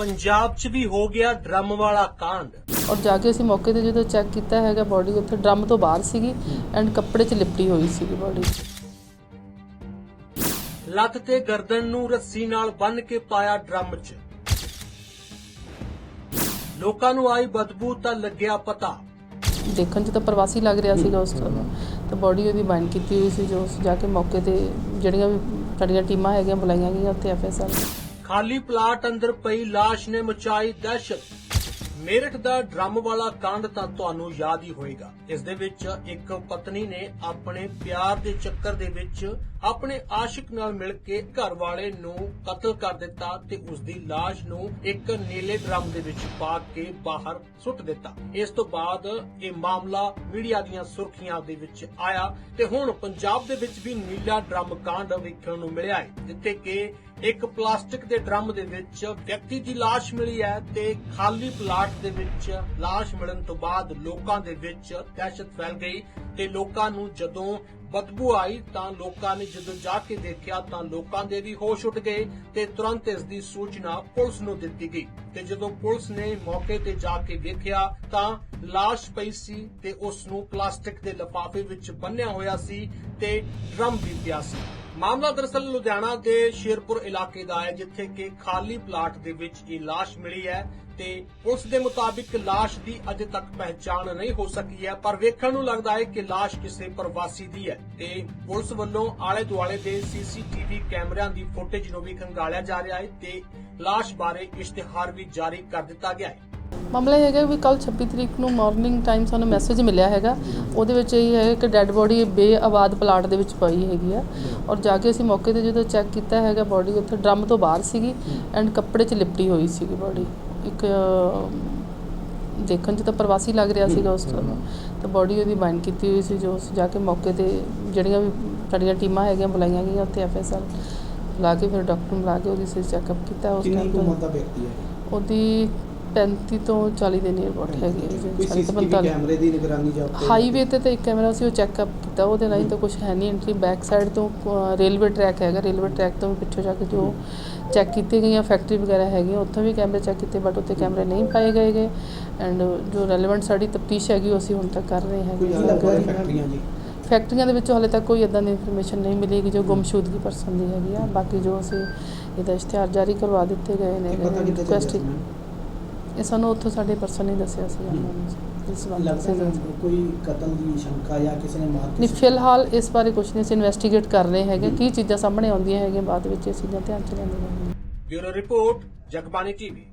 ਪੰਜਾਬ 'ਚ ਵੀ ਹੋ ਗਿਆ ਡਰਮ ਵਾਲਾ ਕਾਂਡ। ਔਰ ਜਾ ਕੇ ਅਸੀਂ ਮੌਕੇ ਤੇ ਜਦੋਂ ਚੈੱਕ ਕੀਤਾ ਹੈਗਾ ਬਾਡੀ ਉੱਥੇ ਡਰਮ ਤੋਂ ਬਾਹਰ ਸੀਗੀ ਐਂਡ ਕੱਪੜੇ 'ਚ ਲਿਪਟੀ ਹੋਈ ਸੀਗੀ ਬਾਡੀ ਲੱਤ ਤੇ ਗਰਦਨ ਨੂੰ ਰੱਸੀ ਨਾਲ ਬੰਨ੍ਹ ਕੇ ਪਾਇਆ ਡਰਮ 'ਚ। ਲੋਕਾਂ ਨੂੰ ਆਈ ਬਦਬੂ ਤਾਂ ਲੱਗਿਆ ਪਤਾ। ਦੇਖਣ 'ਚ ਤਾਂ ਪ੍ਰਵਾਸੀ ਲੱਗ ਰਿਹਾ ਸੀਗਾ ਉਸ ਟਾਈਮ ਤਾਂ ਬਾਡੀ ਉਹਦੀ ਬਾਈਂਡ ਕੀਤੀ ਹੋਈ ਸੀ ਜੋ ਜਾ ਕੇ ਮੌਕੇ ਤੇ ਜਿਹੜੀਆਂ ਵੀ ਸਾਡੀਆਂ ਟੀਮਾਂ ਹੈਗੀਆਂ ਬੁਲਾਈਆਂ ਗਈਆਂ ਉੱਥੇ ਐਫਐਸਐਲ ਖਾਲੀ ਪਲਾਟ ਅੰਦਰ ਪਈ ਲਾਸ਼ ਨੇ ਮਚਾਈ ਦਹਿਸ਼ਤ। ਮੇਰਠ ਦਾ ਡਰਮ ਵਾਲਾ ਕਾਂਡ ਤਾਂ ਤੁਹਾਨੂੰ ਯਾਦ ਹੀ ਹੋਏਗਾ। ਇਸ ਦੇ ਵਿੱਚ ਇੱਕ ਪਤਨੀ ਨੇ ਆਪਣੇ ਪਿਆਰ ਦੇ ਚੱਕਰ ਦੇ ਵਿੱਚ ਆਪਣੇ ਆਸ਼ਿਕ ਨਾਲ ਮਿਲ ਕੇ ਘਰ ਵਾਲੇ ਨੂੰ ਕਤਲ ਕਰ ਦਿੱਤਾ ਤੇ ਉਸ ਦੀ ਲਾਸ਼ ਨੂੰ ਇੱਕ ਨੀਲੇ ਡਰਮ ਦੇ ਵਿੱਚ ਪਾ ਕੇ ਬਾਹਰ ਸੁੱਟ ਦਿੱਤਾ। ਇਸ ਤੋਂ ਬਾਅਦ ਇਹ ਮਾਮਲਾ ਮੀਡੀਆ ਦੀਆਂ ਸੁਰਖੀਆਂ ਦੇ ਵਿੱਚ ਆਇਆ ਤੇ ਹੁਣ ਪੰਜਾਬ ਦੇ ਵਿੱਚ ਵੀ ਨੀਲਾ ਡਰਮ ਕਾਂਡ ਵੇਖਣ ਨੂੰ ਮਿਲਿਆ ਹੈ। ਜਿੱਥੇ ਕਿ ਇੱਕ ਪਲਾਸਟਿਕ ਦੇ ਡਰਮ ਦੇ ਵਿੱਚ ਵਿਅਕਤੀ ਦੀ ਲਾਸ਼ ਮਿਲੀ ਹੈ ਤੇ ਖਾਲੀ ਪਲਾਟ ਦੇ ਵਿੱਚ ਲਾਸ਼ ਮਿਲਣ ਤੋਂ ਬਾਅਦ ਲੋਕਾਂ ਦੇ ਵਿੱਚ ਦਹਿਸ਼ਤ ਫੈਲ ਗਈ ਤੇ ਲੋਕਾਂ ਨੂੰ ਜਦੋਂ ਬਦਬੂ ਆਈ ਤਾਂ ਲੋਕਾਂ ਨੇ ਜਦੋਂ ਜਾ ਕੇ ਦੇਖਿਆ ਤਾਂ ਲੋਕਾਂ ਦੇ ਵੀ ਹੋਸ਼ ਉੱਡ ਗਏ ਤੇ ਤੁਰੰਤ ਇਸ ਦੀ ਸੂਚਨਾ ਪੁਲਿਸ ਨੂੰ ਦਿੱਤੀ ਗਈ। ਤੇ ਜਦੋਂ ਪੁਲਿਸ ਨੇ ਮੌਕੇ ਤੇ ਜਾ ਕੇ ਦੇਖਿਆ ਤਾਂ ਲਾਸ਼ ਪਈ ਸੀ ਤੇ ਉਸ ਨੂੰ ਪਲਾਸਟਿਕ ਦੇ ਲਿਫਾਫੇ ਵਿੱਚ ਬੰਨਿਆ ਹੋਇਆ ਸੀ ਤੇ ਡਰਮ ਵੀ ਪਿਆ ਸੀ। ਮਾਮਲਾ ਦਰਅਸਲ ਲੁਧਿਆਣਾ ਦੇ ਸ਼ੇਰਪੁਰ ਇਲਾਕੇ ਦਾ ਹੈ, ਜਿੱਥੇ ਕਿ ਖਾਲੀ ਪਲਾਟ ਦੇ ਵਿੱਚ ਇਹ ਲਾਸ਼ ਮਿਲੀ ਹੈ ਤੇ ਪੁਲਿਸ ਦੇ ਮੁਤਾਬਿਕ ਲਾਸ਼ ਦੀ ਅਜੇ ਤੱਕ ਪਹਿਚਾਣ ਨਹੀਂ ਹੋ ਸਕੀ ਹੈ, ਪਰ ਵੇਖਣ ਨੂੰ ਲੱਗਦਾ ਹੈ ਕਿ ਲਾਸ਼ ਕਿਸੇ ਪ੍ਰਵਾਸੀ ਦੀ ਹੈ ਤੇ ਪੁਲਿਸ ਵੱਲੋਂ ਆਲੇ ਦੁਆਲੇ ਦੇ ਸੀਸੀਟੀਵੀ ਕੈਮਰਿਆਂ ਦੀ ਫੁਟੇਜ ਨੂੰ ਵੀ ਖੰਗਾਲਿਆ ਜਾ ਰਿਹਾ ਹੈ ਤੇ ਲਾਸ਼ ਬਾਰੇ ਇਸ਼ਤਿਹਾਰ ਵੀ ਜਾਰੀ ਕਰ ਦਿੱਤਾ ਗਿਆ ਹੈ। ਮਾਮਲਾ ਇਹ ਹੈਗਾ ਵੀ ਕੱਲ 26 ਤਰੀਕ ਨੂੰ ਮਾਰਨਿੰਗ ਟਾਈਮ ਸਾਨੂੰ ਮੈਸੇਜ ਮਿਲਿਆ ਹੈਗਾ। ਉਹਦੇ ਵਿੱਚ ਇਹ ਹੈ ਕਿ ਡੈੱਡ ਬੋਡੀ ਬੇਆਬਾਦ ਪਲਾਟ ਦੇ ਵਿੱਚ ਪਈ ਹੈਗੀ ਆ। ਔਰ ਜਾ ਕੇ ਅਸੀਂ ਮੌਕੇ ਤੇ ਜਦੋਂ ਚੈੱਕ ਕੀਤਾ ਹੈਗਾ ਬਾਡੀ ਉੱਥੇ ਡਰਮ ਤੋਂ ਬਾਹਰ ਸੀਗੀ ਐਂਡ ਕੱਪੜੇ 'ਚ ਲਿਪਟੀ ਹੋਈ ਸੀਗੀ ਬਾਡੀ ਇੱਕ ਦੇਖਣ 'ਚ ਤਾਂ ਪ੍ਰਵਾਸੀ ਲੱਗ ਰਿਹਾ ਸੀਗਾ ਉਸ ਟਾਈਮ ਤਾਂ ਬਾਡੀ ਉਹਦੀ ਬਾਈਂਡ ਕੀਤੀ ਹੋਈ ਸੀ ਜੋ ਜਾ ਕੇ ਮੌਕੇ ਤੇ ਜਿਹੜੀਆਂ ਵੀ ਸਾਡੀਆਂ ਟੀਮਾਂ ਹੈਗੀਆਂ ਬੁਲਾਈਆਂ ਗਈਆਂ ਉੱਥੇ ਐਫਐਸਐਲ ਬੁਲਾ ਕੇ ਫਿਰ ਡਾਕਟਰ ਨੂੰ ਬੁਲਾ ਕੇ ਉਹਦੀ ਸਿਰ ਚੈੱਕਅਪ ਕੀਤਾ ਉਸ ਟਾਈਮ ਤੋਂ। ਉਹਦੀ 35 ਤੋਂ 40 ਦੇ ਨੀਅਰ ਅਬਾਊਟ ਹੈਗੀ ਹੈ ਜੀ, 40 ਤੋਂ ਸੀਸੀਟੀਵੀ 45 ਕੈਮਰੇ ਦੀ ਨਿਗਰਾਨੀ ਜਾਂ ਹਾਈਵੇ ਤੇ ਤਾਂ ਇੱਕ ਕੈਮਰਾ ਸੀ ਉਹ ਚੈੱਕਅਪ ਕੀਤਾ ਉਹਦੇ ਨਾਲ ਹੀ ਤਾਂ ਕੁਝ ਹੈ ਨਹੀਂ ਐਂਟਰੀ ਬੈਕ ਸਾਈਡ ਤੋਂ ਰੇਲਵੇ ਟਰੈਕ ਹੈਗਾ ਰੇਲਵੇ ਟਰੈਕ ਤੋਂ ਪਿੱਛੋਂ ਜਾ ਕੇ ਜੋ ਚੈੱਕ ਕੀਤੇ ਗਈਆਂ ਫੈਕਟਰੀ ਵਗੈਰਾ ਹੈਗੀਆਂ ਉੱਥੋਂ ਵੀ ਕੈਮਰੇ ਚੈੱਕ ਕੀਤੇ ਬਟ ਉੱਥੇ ਕੈਮਰੇ ਨਹੀਂ ਪਾਏ ਗਏ ਗੇ ਐਂਡ ਜੋ ਰੈਲੇਵੈਂਟ ਸਾਡੀ ਤਫਤੀਸ਼ ਹੈਗੀ ਉਹ ਅਸੀਂ ਹੁਣ ਤੱਕ ਕਰ ਰਹੇ ਹੈਗੇ। ਫੈਕਟਰੀਆਂ ਜੀ? ਫੈਕਟਰੀਆਂ ਦੇ ਵਿੱਚੋਂ ਹਾਲੇ ਤੱਕ ਕੋਈ ਇਦਾਂ ਦੀ ਇਨਫੋਰਮੇਸ਼ਨ ਨਹੀਂ ਮਿਲੇਗੀ ਜੋ ਗੁੰਮਸ਼ੁਦਗੀ ਪਰਸਨ ਦੀ ਹੈਗੀ ਆ। ਬਾਕੀ ਜੋ ਅਸੀਂ ਇਹਦਾ ਇਸ਼ਤਿਹਾਰ ਜਾਰੀ ਕਰਵਾ ਦਿੱਤੇ ਗਏ ਨੇ ਇਹ ਇਹ ਸਾਨੂੰ ਉੱਥੋਂ ਸਾਡੇ ਪਰਸਨ ਨੇ ਦੱਸਿਆ ਸੀ ਉਹਨਾਂ ਫਿਲਹਾਲ ਇਸ ਬਾਰੇ ਕੁਝ ਨਹੀਂ ਸੀ ਇਨਵੈਸਟੀਗੇਟ ਕਰ ਰਹੇ ਹੈਗੇ। ਕੀ ਚੀਜ਼ਾਂ ਸਾਹਮਣੇ ਆਉਂਦੀਆਂ ਹੈਗੀਆਂ ਬਾਅਦ ਵਿੱਚ ਇਹ ਚੀਜ਼ਾਂ ਧਿਆਨ ਚ ਲੈਂਦੇ ਹਾਂ ਬਿਊਰੋ ਰਿਪੋਰਟ ਜਗਬਾਣੀ ਟੀਵੀ।